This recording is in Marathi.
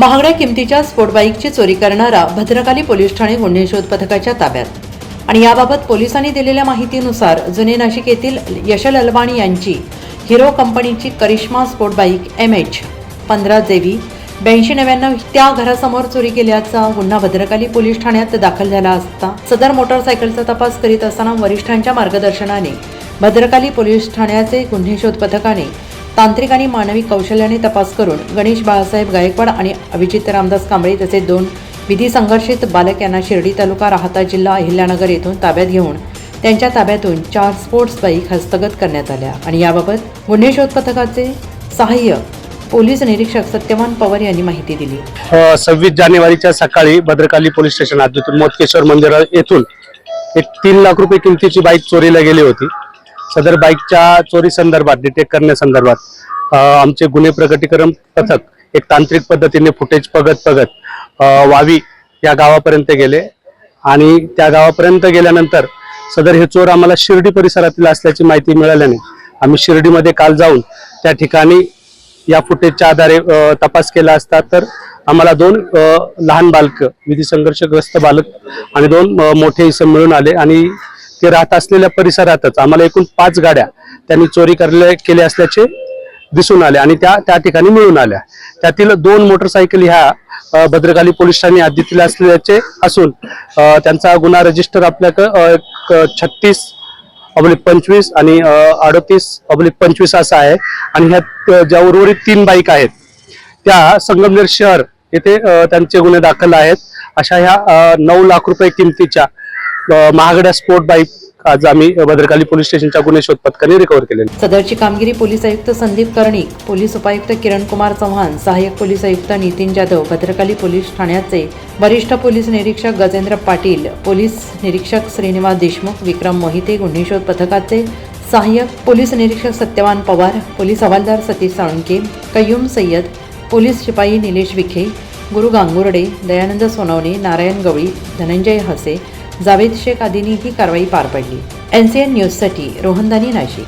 महागड्या किमतीच्या स्पोर्ट बाईकची चोरी करणारा भद्रकाली पोलीस ठाणे गुन्हे शोध पथकाच्या ताब्यात. आणि याबाबत पोलिसांनी दिलेल्या माहितीनुसार जुने नाशिक येथील यशल अलवाणी यांची हिरो कंपनीची Karizma sport bike M H पंधरा जेवी ब्याऐंशी नव्याण्णव त्या घरासमोर चोरी केल्याचा गुन्हा भद्रकाली पोलीस ठाण्यात दाखल झाला असता सदर मोटरसायकलचा तपास करीत असताना वरिष्ठांच्या मार्गदर्शनाने भद्रकाली पोलीस ठाण्याचे गुन्हे शोध पथकाने तांत्रिक आणि मानवी कौशल्याने तपास करून गणेश बाळासाहेब गायकवाड आणि अभिजित रामदास कांबळे तसे दोन विधी संघर्षित बालक यांना शिर्डी तालुका राहता जिल्हा अहिल्यानगर येथून ताब्यात घेऊन त्यांच्या ताब्यातून चार स्पोर्ट्स बाईक हस्तगत करण्यात आल्या. आणि याबाबत गुन्हे शोध पथकाचे सहाय्य पोलीस निरीक्षक सत्यवान पवार यांनी माहिती दिली. सव्वीस जानेवारीच्या सकाळी भद्रकाली पोलीस स्टेशन हद्दीतून मोतकेश्वर मंदिर येथून एक तीन लाख रुपये किमतीची बाईक चोरीला गेली होती. सदर बाईकच्या चोरी संदर्भात डिटेक्ट करण्यासंदर्भात आमचे गुन्हे प्रगटीकरण पथक एक तांत्रिक पद्धतीने फुटेज पगत पगत वावी या गावापर्यंत गेले. आणि त्या गावापर्यंत गेल्यानंतर सदर हे चोर आम्हाला शिर्डी परिसरातील असल्याची माहिती मिळाल्याने आम्ही शिर्डीमध्ये काल जाऊन त्या ठिकाणी या फुटेजच्या आधारे तपास केला असता तर आम्हाला दोन लहान बालक विधी संघर्षग्रस्त बालक आणि दोन मोठे इसम मिळून आले आणि ते राहत असलेल्या परिसरातच आम्हाला एकूण पाच गाड्या त्यांनी चोरी करले केले असल्याचे दिसून आले आणि त्या त्या ठिकाणी मिळून आल्या. त्यातील दोन मोटरसायकल ह्या भद्रकाली पोलीस ठाणे हद्दीतील असल्याचे असून त्यांचा गुन्हा रजिस्टर आपल्याकडे छत्तीस अबलिक पंचवीस आणि अडतीस अबलिक पंचवीस असा आहे. आणि ह्या ज्या उर्वरित तीन बाईक आहेत त्या संगमनेर शहर येथे त्यांचे गुन्हे दाखल आहेत. अशा ह्या नऊ लाख रुपये किमतीच्या महागड्या स्पोर्ट बाईक आज आम्ही भद्रकाली पोलीस स्टेशनच्या गुन्हे शोध पथकाने रिकव्हर केलेल्या सदरची कामगिरी पोलीस आयुक्त संदीप कर्णिक पोलीस उपायुक्त किरण कुमार चव्हाण सहाय्यक पोलीस आयुक्त नितीन जाधव भद्रकाली पोलीस ठाण्याचे वरिष्ठ पोलीस निरीक्षक गजेंद्र पाटील पोलीस निरीक्षक श्रीनिवास देशमुख विक्रम मोहिते गुन्हे शोध पथकाचे सहाय्यक पोलीस निरीक्षक सत्यवान पवार पोलीस हवालदार सतीश साळुंके कय्यूम सय्यद पोलीस शिपाई निलेश विखे गुरु गांगुर्डे दयानंद सोनवणे नारायण गवळी धनंजय हसे जावेद शेख आदींनी ही कारवाई पार पडली. एनसीएन न्यूजसाठी रोहनदानी नाशिक.